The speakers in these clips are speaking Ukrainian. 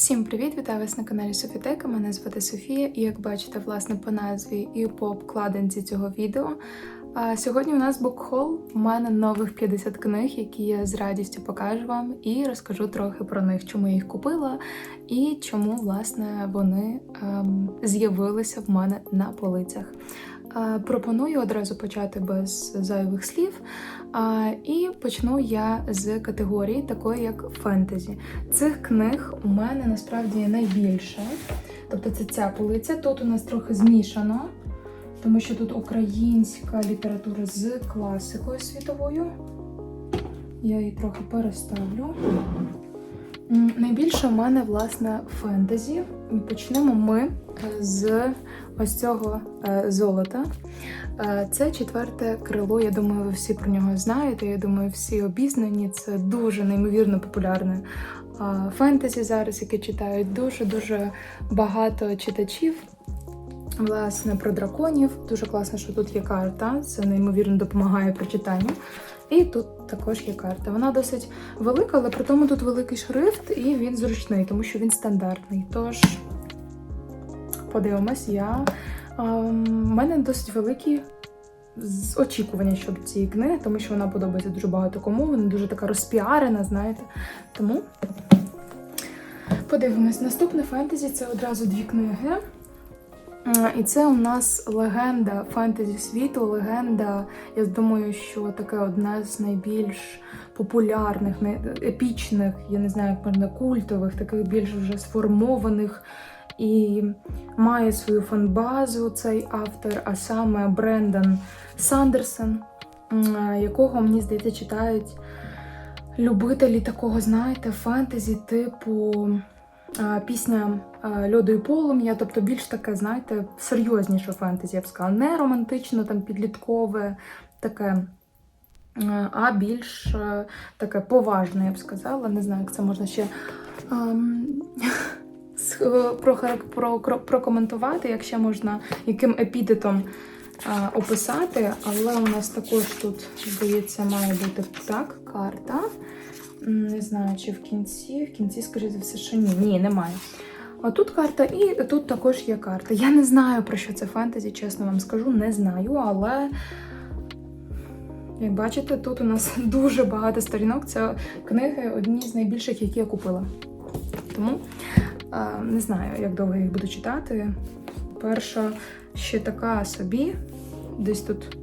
Всім привіт! Вітаю вас на каналі Софітека. Мене звати Софія, і як бачите, власне, по назві і по обкладинці цього відео. А сьогодні у нас букхол. У мене нових 50 книг, які я з радістю покажу вам, і розкажу трохи про них, чому я їх купила і чому власне вони ем, з'явилися в мене на полицях. Пропоную одразу почати без зайвих слів. І почну я з категорії, такої як фентезі. Цих книг у мене насправді найбільше. Тобто це ця полиця. Тут у нас трохи змішано, тому що тут українська література з класикою світовою. Я її трохи переставлю. Найбільше в мене, власне, фентезі. Почнемо ми е, з ось цього е, золота. Е, Це четверте крило. Я думаю, ви всі про нього знаєте. Я думаю, всі обізнані. Це дуже неймовірно популярне е, фентезі зараз, яке читають дуже-дуже багато читачів. Власне, про драконів. Дуже класно, що тут є карта. Це неймовірно допомагає при читанню. І тут також є карта. Вона досить велика, але при тому тут великий шрифт, і він зручний, тому що він стандартний. Тож, подивимось, я. У мене досить великі очікування щодо цієї книги, тому що вона подобається дуже багато кому. Вона дуже така розпіарена, знаєте. Тому подивимось. Наступне фентезі це одразу дві книги. Е, І це у нас легенда фентезі світу, легенда, я думаю, що таке одна з найбільш популярних, епічних, я не знаю, як можна культових, таких більш вже сформованих і має свою фанбазу цей автор, а саме Брендан Сандерсон, е, якого, мені здається, читають любителі такого, знаєте, фентезі, типу пісня Льоду і полум'я, тобто більш таке, знаєте, серйозніше фентезі, я б сказала. Не романтично, там підліткове, таке, а, більш е, таке поважне, я б сказала. Не знаю, як це можна ще ем, прокоментувати, як ще можна яким епітетом а, описати. Але у нас також тут, здається, має бути так, карта. Не знаю, чи в кінці. В кінці, скоріше все, що ні. Ні, немає. А тут карта, і тут також є карта. Я не знаю, про що це фентезі, чесно вам скажу, не знаю, але. Як бачите, тут у нас дуже багато сторінок. Це книги одні з найбільших, які я купила. Тому е, не знаю, як довго я їх буду читати. Перша ще така собі, десь тут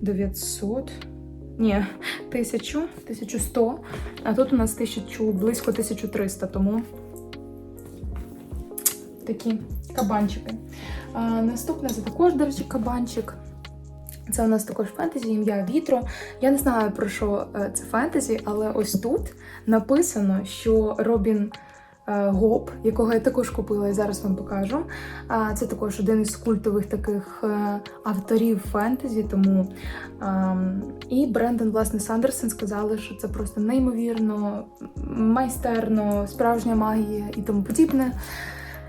900. Ні, 1000, 1100, а тут у нас 1000, близько 1300, тому такі кабанчики. А, наступне це також, до речі, кабанчик. Це у нас також фентезі, ім'я Вітро. Я не знаю про що е, це фентезі, але ось тут написано, що Робін Гоп, якого я також купила і зараз вам покажу. Це також один із культових таких е, авторів фентезі. Тому ем, і Брендон, власне, Сандерсон сказали, що це просто неймовірно, майстерно, справжня магія і тому подібне.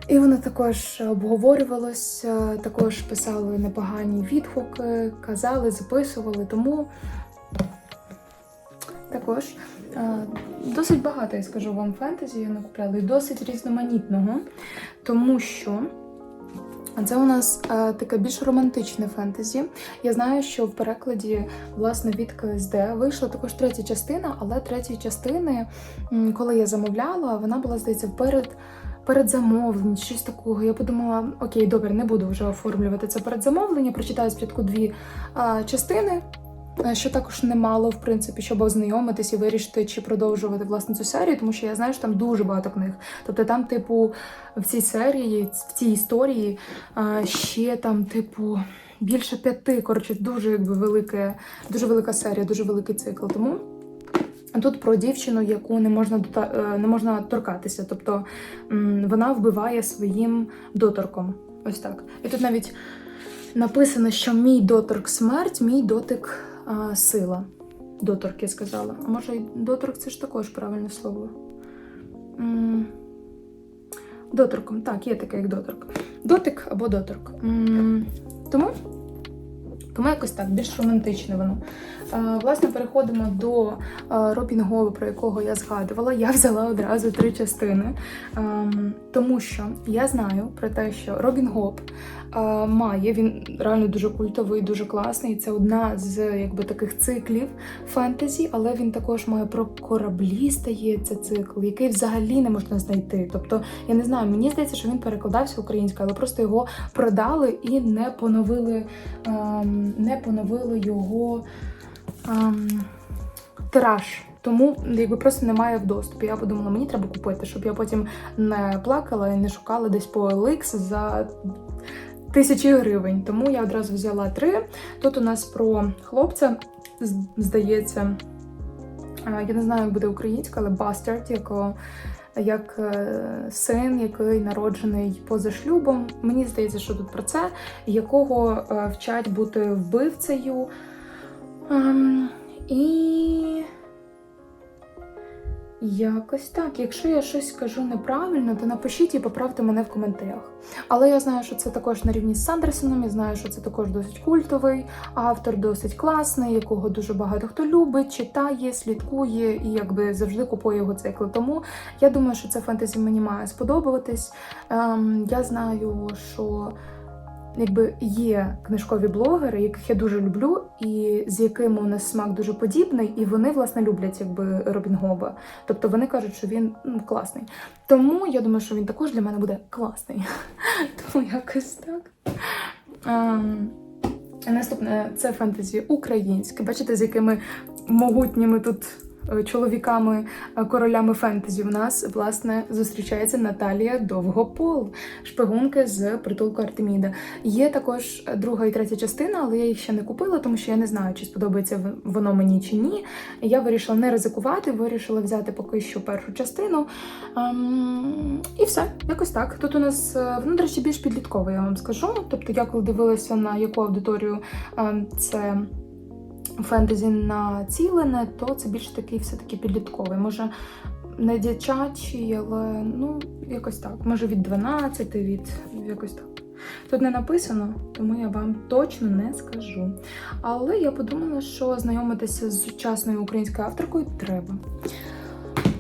І воно також обговорювалось, е, також писали непогані відгуки, казали, записували. Тому також е, досить багато, я скажу вам, фентезі я накупляла, і досить різноманітного, тому що. Це у нас е, таке більш романтичне фентезі. Я знаю, що в перекладі власне від КСД вийшла також третя частина, але третьої частини, коли я замовляла, вона була здається перед. Передзамовлення, щось такого. Я подумала, окей, добре, не буду вже оформлювати це передзамовлення. Прочитаю спочатку дві а, частини, е, що також немало, в принципі, щоб ознайомитись і вирішити, чи продовжувати власне цю серію, тому що я знаю, що там дуже багато книг. Тобто там, типу, в цій серії, в цій історії ще там, типу, більше п'яти. Коротше, дуже якби велике, дуже велика серія, дуже великий цикл. Тому. Тут про дівчину, яку не можна е, не можна торкатися, тобто вона вбиває своїм доторком. Ось так. І тут навіть написано, що мій доторк смерть, мій дотик а, сила. Доторк, я сказала. А може, доторк це ж також правильне слово. М, Доторком, так, є таке, як доторк. Дотик або доторк. М, Тому Тому якось так, більш романтичне воно. Власне, переходимо до е, Робін Гова, про якого я згадувала. Я взяла одразу три частини, Ем, тому що я знаю про те, що Робін Гоп має, він реально дуже культовий, дуже класний. Це одна з якби таких циклів фентезі, але він також має про кораблі, здається, цикл, який взагалі не можна знайти. Тобто, я не знаю, мені здається, що він перекладався українською, але просто його продали і не поновили, ем, не поновили його ем, тираж. Тому якби просто немає в доступі. Я подумала, мені треба купити, щоб я потім не плакала і не шукала десь по OLX за тисячі гривень. Тому я одразу взяла три. Тут у нас про хлопця, здається, е, я не знаю, як буде українська, але Бастард, якого як е, син, який народжений поза шлюбом. Мені здається, що тут про це, якого е, вчать бути вбивцею. Ем, і якось так. Якщо я щось скажу неправильно, то напишіть і поправте мене в коментарях. Але я знаю, що це також на рівні з Сандерсоном. Я знаю, що це також досить культовий автор, досить класний, якого дуже багато хто любить, читає, слідкує і якби завжди купує його цикли. Тому я думаю, що це фентезі мені має сподобатись. Ем, я знаю, що якби є книжкові блогери, яких я дуже люблю, і з якими у нас смак дуже подібний, і вони власне люблять якби Робін Гоба. Тобто вони кажуть, що він м, класний. Тому я думаю, що він також для мене буде класний. Тому якось так. Ем, Наступне це фентезі українське. Бачите, з якими могутніми тут чоловіками, е, королями фентезі в нас власне зустрічається Наталія Довгопол, шпигунки з притулку Артеміда. Є також друга і третя частина, але я їх ще не купила, тому що я не знаю, чи сподобається воно мені чи ні. Я вирішила не ризикувати, вирішила взяти поки що першу частину. Ем, і все, якось так. Тут у нас е, воно, до речі, більш підліткове, я вам скажу. Тобто, я коли дивилася на яку аудиторію ем, це фентезі націлене, то це більш такий все-таки підлітковий. Може, не дитячий, але ну, якось так. Може від 12, від якось так. Тут не написано, тому я вам точно не скажу. Але я подумала, що знайомитися з сучасною українською авторкою треба.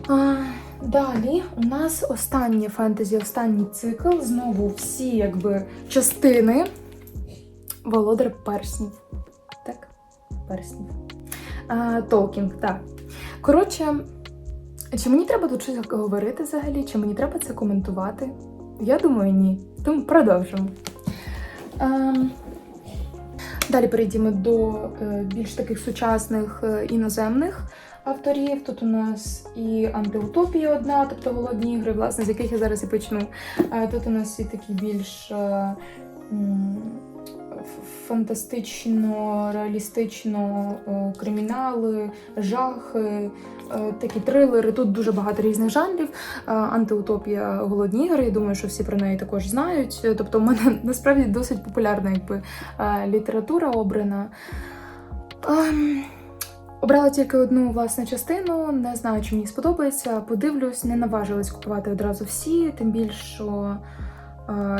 А, далі у нас останнє фентезі, останній цикл. Знову всі якби частини. Володар перснів. Перснів. Толкінг, так. Коротше, чи мені треба тут щось говорити взагалі, чи мені треба це коментувати? Я думаю, ні. Тому продовжимо. Ем, Далі перейдемо до е, більш таких сучасних е, іноземних авторів. Тут у нас і антиутопія одна, тобто голодні ігри, власне, з яких я зараз і почну. Е, Тут у нас і такі більш фантастично, реалістично е, кримінали, жахи, е, такі трилери. Тут дуже багато різних жанрів. Е, Антиутопія голодні ігри. Я думаю, що всі про неї також знають. Тобто, в мене насправді досить популярна якби, література обрана. Ем, Обрала тільки одну власне частину, не знаю, чи мені сподобається. Подивлюсь, не наважилась купувати одразу всі, тим більше, що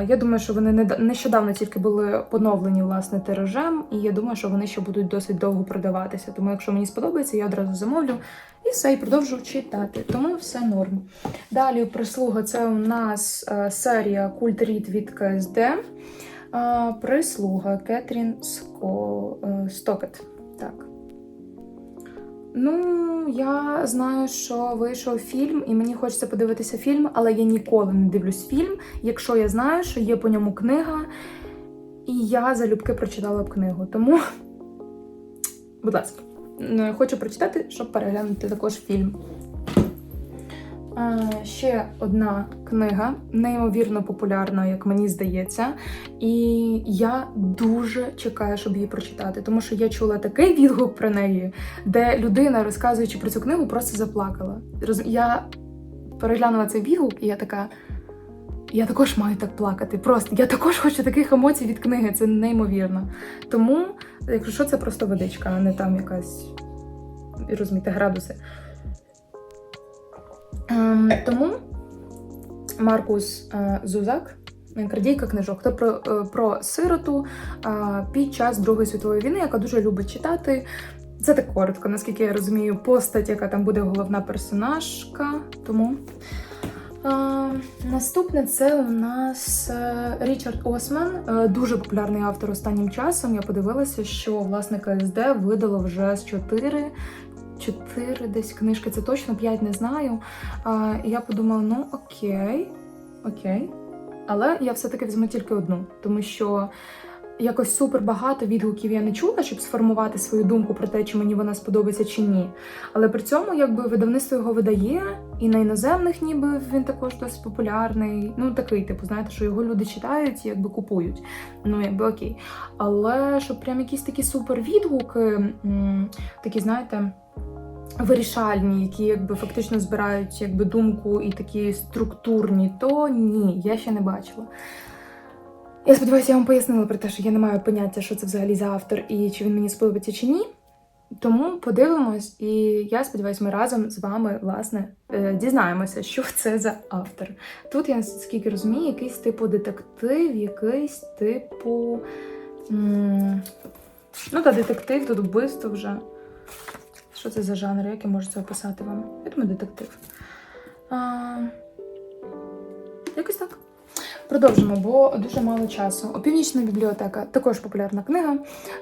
я думаю, що вони нещодавно тільки були поновлені власне тиражем, і я думаю, що вони ще будуть досить довго продаватися. Тому, якщо мені сподобається, я одразу замовлю і все, і продовжу читати. Тому все норм. Далі прислуга це у нас е, серія Культ Рід від КСД. Е, прислуга Кетрін Ско... е, Стокет. Так. Ну, я знаю, що вийшов фільм, і мені хочеться подивитися фільм, але я ніколи не дивлюсь фільм, якщо я знаю, що є по ньому книга, і я залюбки прочитала б книгу. Тому, будь ласка, е, хочу прочитати, щоб переглянути також фільм. Ще одна книга, неймовірно популярна, як мені здається. І я дуже чекаю, щоб її прочитати, тому що я чула такий відгук про неї, де людина, розказуючи про цю книгу, просто заплакала. Я переглянула цей відгук, і я така. Я також маю так плакати. Просто я також хочу таких емоцій від книги. Це неймовірно. Тому, якщо що, це просто водичка, а не там якась розумієте, градуси. Ем, тому Маркус е, Зузак Крадійка книжок. Це про, е, про сироту е, під час Другої світової війни, яка дуже любить читати. Це так коротко, наскільки я розумію, постать, яка там буде головна персонажка. Тому наступне це у нас Річард Осман, дуже популярний автор останнім часом. Я подивилася, що власне КСД видало вже з 4 4 десь книжки, це точно 5 не знаю. А, і я подумала: ну окей, окей. Але я все-таки візьму тільки одну, тому що якось супер багато відгуків я не чула, щоб сформувати свою думку про те, чи мені вона сподобається чи ні. Але при цьому, якби видавництво його видає, і на іноземних, ніби він також досить популярний. Ну такий, типу, знаєте, що його люди читають і якби купують. Ну, якби окей. Але щоб прям якісь такі супер відгуки, такі, знаєте. Вирішальні, які якби фактично збирають якби думку і такі структурні, то ні, я ще не бачила. Я сподіваюся, я вам пояснила про те, що я не маю поняття, що це взагалі за автор і чи він мені сподобається чи ні. Тому подивимось, і я сподіваюся, ми разом з вами власне е, дізнаємося, що це за автор. Тут я наскільки розумію, якийсь типу детектив, якийсь типу. Ну, та детектив, тут вбивство вже. Що це за жанр? Як я можу це описати вам? Я думаю, детектив. А, якось так. Продовжимо, бо дуже мало часу. Опівнічна бібліотека також популярна книга.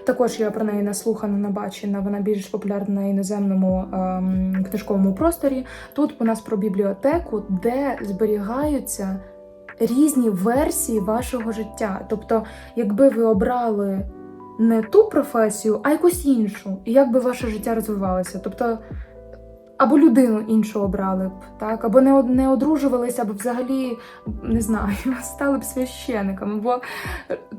Також я про неї наслухана, набачена. Вона більш популярна на іноземному ем, книжковому просторі. Тут у нас про бібліотеку, де зберігаються різні версії вашого життя. Тобто, якби ви обрали не ту професію, а якусь іншу, і як би ваше життя розвивалося. Тобто, або людину іншу обрали б, так, або не, не одружувалися, або взагалі не знаю, стали б священниками. Бо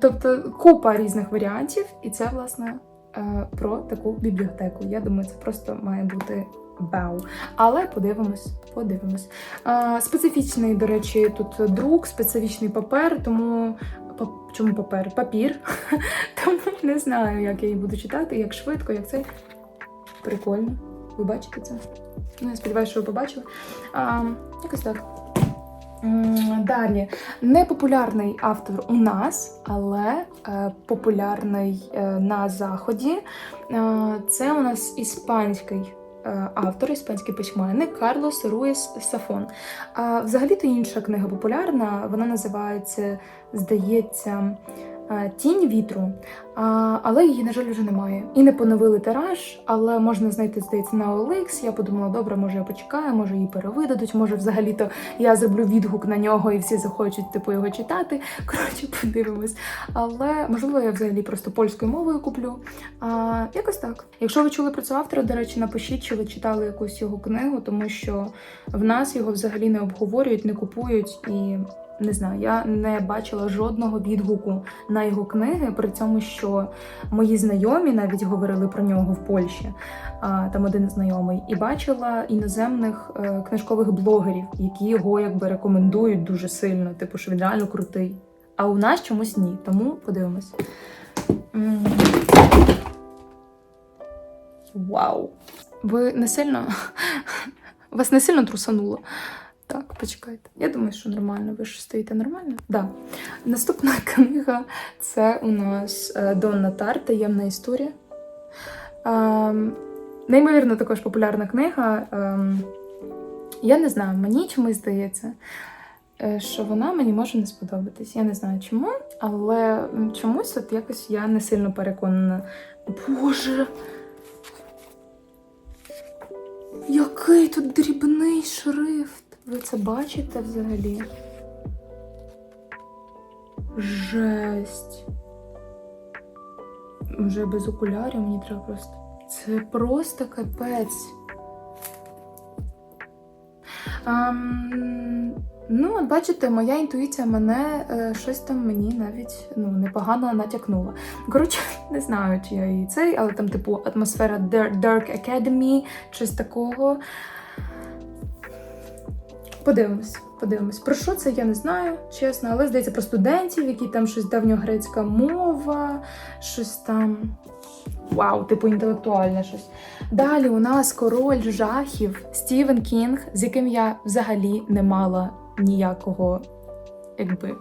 тобто купа різних варіантів, і це власне е, про таку бібліотеку. Я думаю, це просто має бути. Бау. Але подивимось, подивимось. А, специфічний, до речі, тут друк, специфічний папер, тому чому папер? Папір. тому не знаю, як я її буду читати, як швидко, як це. Прикольно. Ви бачите це? Ну, я сподіваюся, що ви побачили. А, якось так. Далі. Непопулярний автор у нас, але е, популярний е, на Заході. Е, це у нас іспанський автор, іспанський письменник Карлос Руїс Сафон. А взагалі-то інша книга популярна, вона називається, здається, е, Тінь вітру. Але її, на жаль, вже немає. І не поновили тираж, але можна знайти, здається, на OLX. Я подумала, добре, може я почекаю, може її перевидадуть, може взагалі-то я зроблю відгук на нього і всі захочуть типу його читати. Коротше, подивимось. Але можливо, я взагалі просто польською мовою куплю. А, якось так. Якщо ви чули про цього автора, до речі, напишіть, чи ви читали якусь його книгу, тому що в нас його взагалі не обговорюють, не купують і. Не знаю, я не бачила жодного відгуку на його книги, при цьому, що мої знайомі навіть говорили про нього в Польщі, там один знайомий, і бачила іноземних е, книжкових блогерів, які його якби рекомендують дуже сильно, типу, що він реально крутий. А у нас чомусь ні, тому подивимось. Вау! Ви не сильно вас не сильно трусануло. Почекайте. Я думаю, що нормально. Ви ж стоїте нормально? Да. Наступна книга це у нас е, Донна Тар, таємна історія. Ем, неймовірно, також популярна книга. Ем, я не знаю, мені чомусь здається, е, що вона мені може не сподобатись. Я не знаю чому, але чомусь от якось я не сильно переконана. Боже. Який тут дрібний шрифт. Ви це бачите взагалі? Жесть. Вже без окулярів мені треба просто. Це просто капець. Ам, ну, от бачите, моя інтуїція мене е, щось там мені навіть ну, непогано натякнула. Коротше, не знаю, чи я її цей, але там, типу, атмосфера Dark Academy, щось такого. Подивимось, подивимось. Про що це я не знаю, чесно, але здається про студентів, які там щось давньогрецька мова, щось там. Вау, типу інтелектуальне щось. Далі у нас король жахів Стівен Кінг, з яким я взагалі не мала ніякого, якби.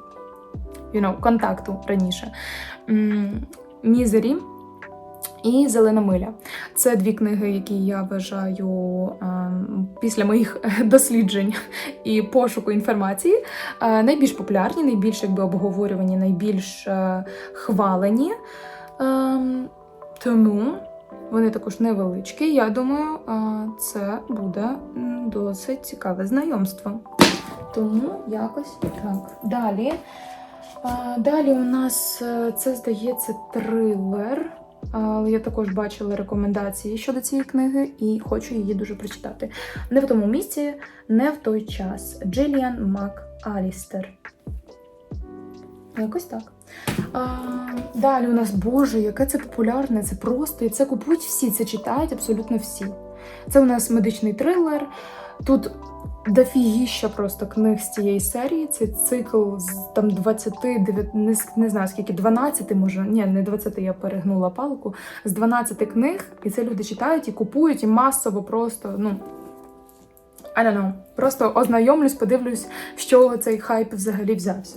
you know, контакту раніше. Мізері і Зелена миля. Це дві книги, які я вважаю ем, після моїх досліджень і пошуку інформації е, найбільш популярні, найбільш якби обговорювані, найбільш е, хвалені. Тому вони також невеличкі. Я думаю, е, це буде досить цікаве знайомство. Тому якось так. Далі. Е, Далі у нас е, це здається трилер. Але я також бачила рекомендації щодо цієї книги і хочу її дуже прочитати. Не в тому місці, не в той час. Джиліан Мак Алістер. Якось так. А, далі у нас, Боже, яке це популярне, це просто, і це купують всі, це читають абсолютно всі. Це у нас медичний трилер. Тут дофігіща просто книг з цієї серії. Це цикл з там 20, не, не знаю скільки, 12, може, ні, не 20, я перегнула палку. З 12 книг, і це люди читають і купують, і масово просто, ну. I don't know. Просто ознайомлюсь, подивлюсь, з чого цей хайп взагалі взявся.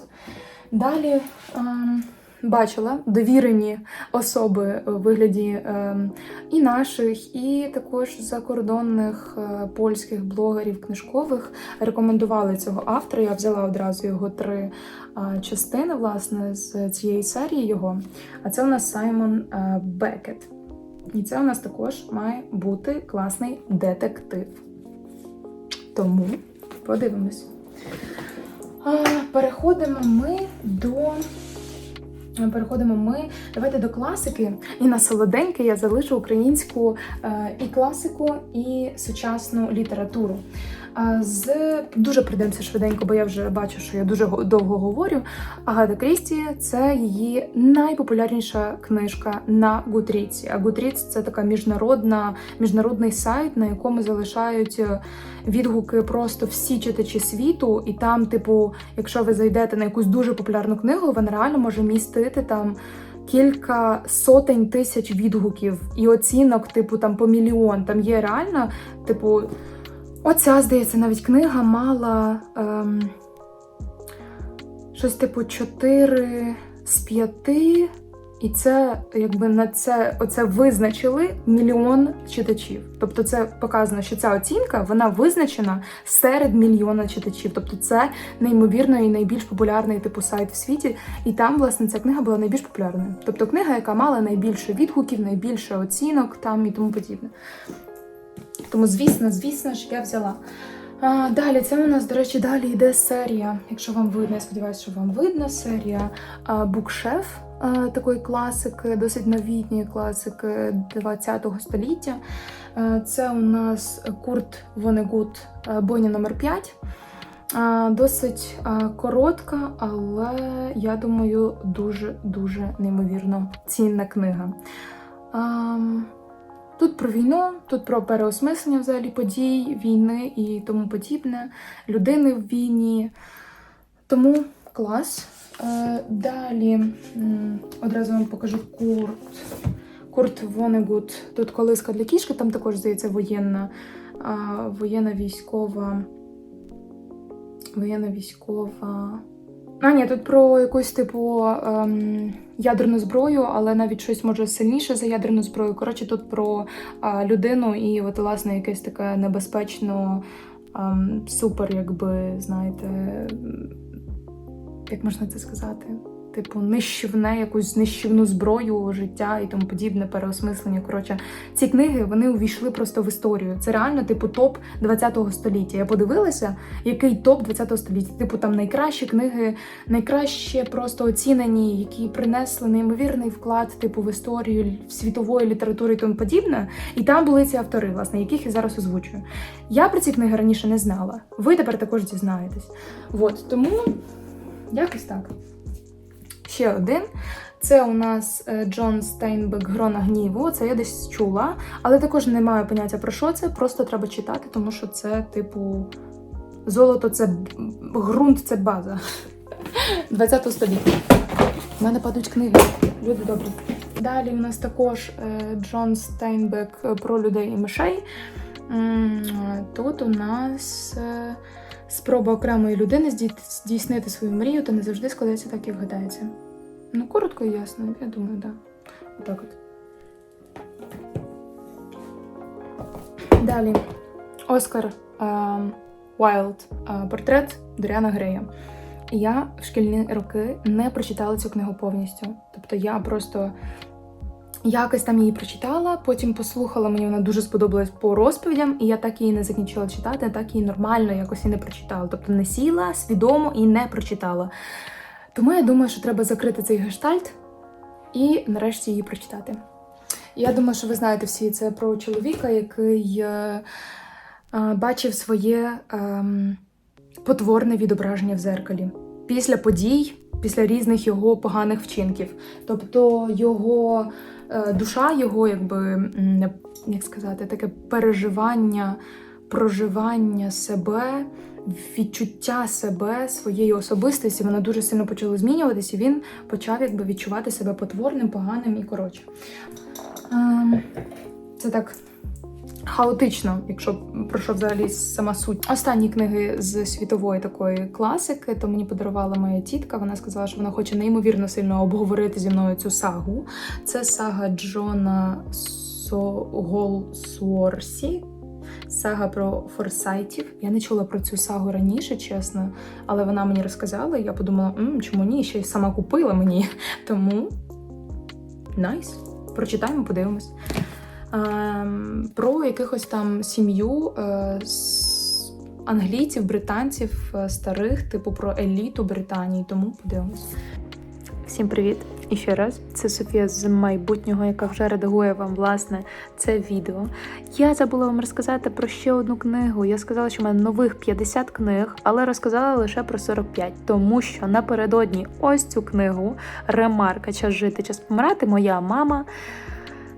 Далі ем, бачила довірені особи у вигляді ем, і наших, і також закордонних е, польських блогерів книжкових рекомендували цього автора. Я взяла одразу його три е, частини, власне, з цієї серії його. А це у нас Саймон е, Бекет. І це у нас також має бути класний детектив. Тому подивимось. Переходимо ми до. Переходимо ми. Давайте до класики. І на солоденьке я залишу українську е, і класику, і сучасну літературу. З дуже прийдемося швиденько, бо я вже бачу, що я дуже довго говорю. Агата Крісті це її найпопулярніша книжка на Гутріці. А Гутріц це така міжнародна, міжнародний сайт, на якому залишають е, відгуки просто всі читачі світу. І там, типу, якщо ви зайдете на якусь дуже популярну книгу, вона реально може містити там. Кілька сотень тисяч відгуків і оцінок, типу, там по мільйон. Там є реально, типу, оця, здається, навіть книга мала ем, щось типу 4 з 5, і це якби на це оце визначили мільйон читачів. Тобто, це показано, що ця оцінка вона визначена серед мільйона читачів. Тобто, це неймовірно і найбільш популярний типу сайт в світі. І там, власне, ця книга була найбільш популярною. Тобто, книга, яка мала найбільше відгуків, найбільше оцінок там і тому подібне. Тому, звісно, звісно ж, я взяла. А, далі, це у нас, до речі, далі йде серія. Якщо вам видно, я сподіваюся, що вам видно серія Букшеф такої класики, досить новітньої класики 20-го століття. Це у нас Курт Вонегут Бойня номер 5. Досить коротка, але я думаю, дуже-дуже неймовірно цінна книга. Тут про війну, тут про переосмислення взагалі подій, війни і тому подібне, людини в війні. Тому клас. Е, Далі одразу вам покажу Курт. Курт Вонегут. Тут колиска для кішки, там також здається воєнна, воєнна військова. Воєнна військова. А, ні, тут про якусь типу ем, ядерну зброю, але навіть щось може сильніше за ядерну зброю. Коротше, тут про е, людину і, от, власне, якесь таке небезпечно, ем, супер, якби, знаєте, як можна це сказати? Типу, нищівне, якусь нищівну зброю, життя і тому подібне, переосмислення. Коротше, ці книги вони увійшли просто в історію. Це реально, типу, топ 20-го століття. Я подивилася, який топ 20-го століття. Типу, там найкращі книги, найкраще просто оцінені, які принесли неймовірний вклад, типу, в історію в світової літератури і тому подібне. І там були ці автори, власне, яких я зараз озвучую. Я про ці книги раніше не знала. Ви тепер також дізнаєтесь. От тому якось так. Ще один. Це у нас е, Джон Стейнбек Грона гніву. Це я десь чула, але також не маю поняття про що це. Просто треба читати, тому що це, типу, золото це ґрунт, це база. 20 століття. У мене падають книги. Люди добрі. Далі у нас також е, Джон Стейнбек про людей і мишей. Тут у нас е, Спроба окремої людини здійснити свою мрію, та не завжди складається так, як гадається. Ну, коротко і ясно, я думаю, так. Да. Отак от. Далі. Оскар Уайлд. Портрет Доріана Грея. Я в шкільні роки не прочитала цю книгу повністю. Тобто я просто якось там її прочитала, потім послухала, мені вона дуже сподобалась по розповідям, і я так її не закінчила читати, так її нормально якось і не прочитала. Тобто не сіла свідомо і не прочитала. Тому я думаю, що треба закрити цей гештальт і нарешті її прочитати. Я думаю, що ви знаєте всі це про чоловіка, який е, е, бачив своє ем, потворне відображення в зеркалі після подій, після різних його поганих вчинків. Тобто його е, душа, його, якби, як сказати, таке переживання, проживання себе. Відчуття себе, своєї особистості, воно дуже сильно почало змінюватися, і він почав якби відчувати себе потворним, поганим і коротше. Ем, Це так хаотично, якщо про що взагалі сама суть. Останні книги з світової такої класики, то мені подарувала моя тітка. Вона сказала, що вона хоче неймовірно сильно обговорити зі мною цю сагу. Це сага Джона Голсуорсі. Сага про форсайтів. Я не чула про цю сагу раніше, чесно, але вона мені розказала, і я подумала, М, чому ні? Ще й сама купила мені. Тому найс. Прочитаємо, подивимось. Ем, про якихось там сім'ю е, з англійців, британців е, старих, типу про еліту Британії. Тому подивимось. Всім привіт! І ще раз, це Софія з майбутнього, яка вже редагує вам власне це відео. Я забула вам розказати про ще одну книгу. Я сказала, що в мене нових 50 книг, але розказала лише про 45, тому що напередодні ось цю книгу Ремарка Час жити, час помирати. Моя мама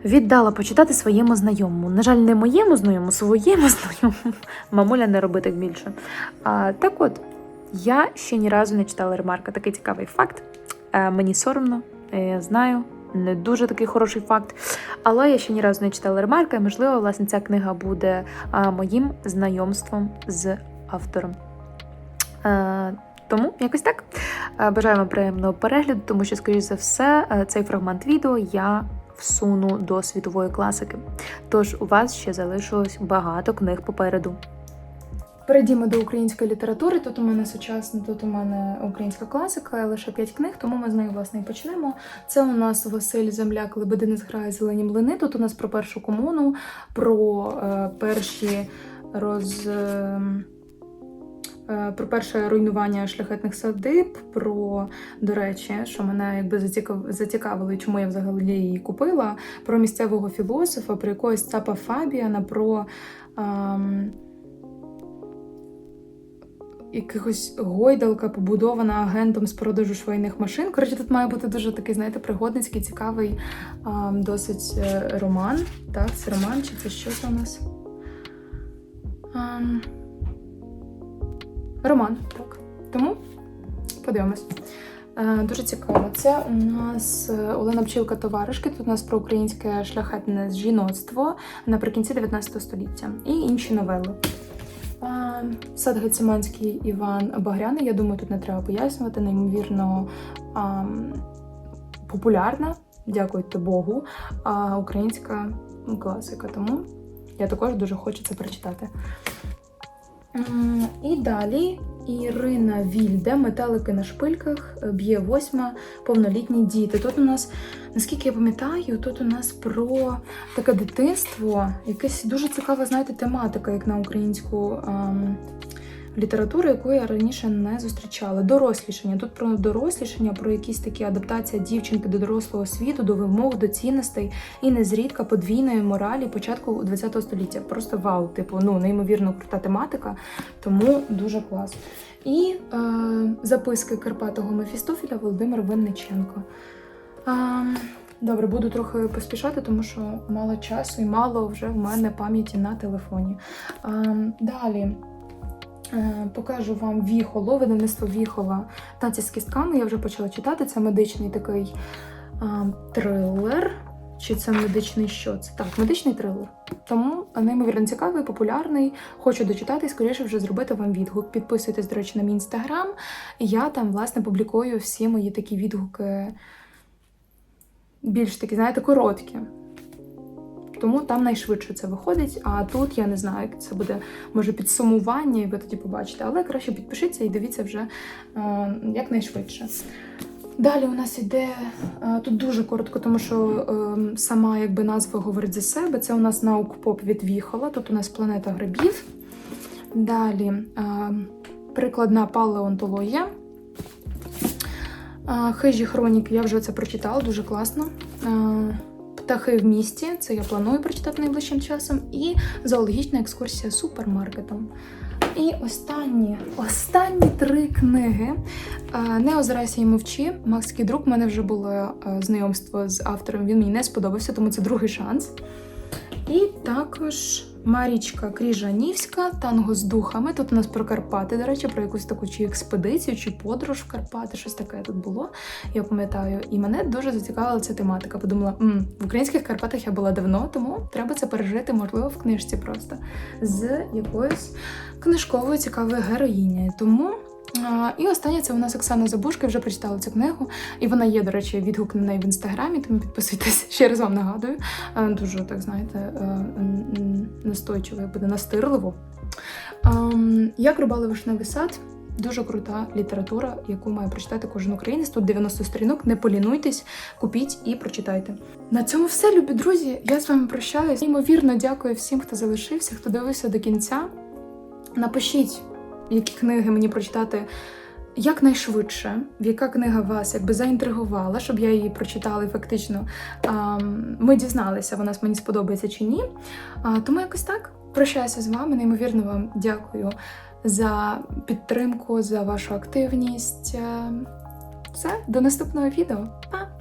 віддала почитати своєму знайомому. На жаль, не моєму знайомому, своєму знайомому. Мамуля не робить так більше. А, так от, я ще ні разу не читала Ремарка. Такий цікавий факт. Е, мені соромно, я знаю. Не дуже такий хороший факт, але я ще ні разу не читала Ремарка, і можливо, власне, ця книга буде моїм знайомством з автором. Е, тому якось так. Е, Бажаю вам приємного перегляду, тому що, скоріш за все, е, цей фрагмент відео я всуну до світової класики. Тож у вас ще залишилось багато книг попереду. Перейдімо до української літератури. Тут у мене сучасна, тут у мене українська класика, лише п'ять книг, тому ми з нею власне і почнемо. Це у нас Василь Земляк, Лебедини зграє зелені млини. Тут у нас про першу комуну, про е, перші роз. Е, е, Про перше руйнування шляхетних садиб, про, до речі, що мене якби зацікавило, чому я взагалі її купила, про місцевого філософа, про якогось цапа Фабіана, про ем, якихось гойдалка, побудована агентом з продажу швейних машин. Коротше, тут має бути дуже такий, знаєте, пригодницький, цікавий, ем, досить е, роман. Так, це роман, чи це що це у нас? Ем, Роман, так. Тому подивимось. Е, Дуже цікаво. Це у нас е, Олена Пчілка товаришки. Тут у нас про українське шляхетне жіноцтво наприкінці 19 століття і інші новели. Сад Гециманський Іван Багряний. Я думаю, тут не треба пояснювати. Неймовірно популярна, дякуйте Богу, українська класика. Тому я також дуже хочу це прочитати. І далі Ірина Вільде, метелики на шпильках, е, б'є восьма, повнолітні діти. Тут у нас, наскільки я пам'ятаю, тут у нас про таке дитинство, якась дуже цікава, знаєте, тематика, як на українську ем, літературу, яку я раніше не зустрічала. Дорослішання. Тут про дорослішання, про якісь такі адаптація дівчинки до дорослого світу, до вимог, до цінностей і незрідка подвійної моралі початку ХХ століття. Просто вау, типу, ну неймовірно крута тематика, тому дуже клас. І е, записки Карпатого Мефістофіля Володимир Винниченко. Е, Добре, буду трохи поспішати, тому що мало часу і мало вже в мене пам'яті на телефоні. Е, далі. Е, Покажу вам Віхоло, видавництво Віхола танці з кістками. Я вже почала читати. Це медичний такий а, трилер. Чи це медичний що це? Так, медичний трилер. Тому неймовірно цікавий, популярний. Хочу дочитати скоріше вже зробити вам відгук. Підписуйтесь, до речі, на мій інстаграм. Я там, власне, публікую всі мої такі відгуки більш такі, знаєте, короткі. Тому там найшвидше це виходить. А тут я не знаю, як це буде може підсумування, і ви тоді побачите. Але краще підпишіться і дивіться вже е, якнайшвидше. Далі у нас іде е, тут дуже коротко, тому що е, сама якби назва говорить за себе. Це у нас наукпоп від Віхола. Тут у нас планета грибів. Далі е, прикладна палеонтологія. Е, Хижі хроніки, я вже це прочитала, дуже класно. Е, Птахи в місті, це я планую прочитати найближчим часом. І зоологічна екскурсія супермаркетом. І останні, останні три книги. Е, Не озирайся і мовчи. Макс Кідрук. У мене вже було е, знайомство з автором. Він мені не сподобався, тому це другий шанс. І також Марічка Кріжанівська, танго з духами. Тут у нас про Карпати, до речі, про якусь таку чи експедицію, чи подорож в Карпати, щось таке тут було. Я пам'ятаю. І мене дуже зацікавила ця тематика. Подумала, М, в українських Карпатах я була давно, тому треба це пережити, можливо, в книжці просто з якоюсь книжковою цікавою героїнею. Тому. І останнє це у нас Оксана Забушка, вже прочитала цю книгу, і вона є, до речі, відгук на неї в інстаграмі, тому підписуйтесь, ще раз вам нагадую. Дуже, так знаєте, е, настойчиво як буде настирливо. Як рубали вишневий сад. Дуже крута література, яку має прочитати кожен українець. Тут 90 сторінок. Не полінуйтесь, купіть і прочитайте. На цьому все, любі друзі. Я з вами прощаюсь. Неймовірно дякую всім, хто залишився, хто дивився до кінця. Напишіть, які книги мені прочитати якнайшвидше, яка книга вас якби заінтригувала, щоб я її прочитала і фактично ми дізналися, вона мені сподобається чи ні. Тому якось так. Прощаюся з вами. Неймовірно вам дякую за підтримку, за вашу активність. Е, Все, до наступного відео. Па!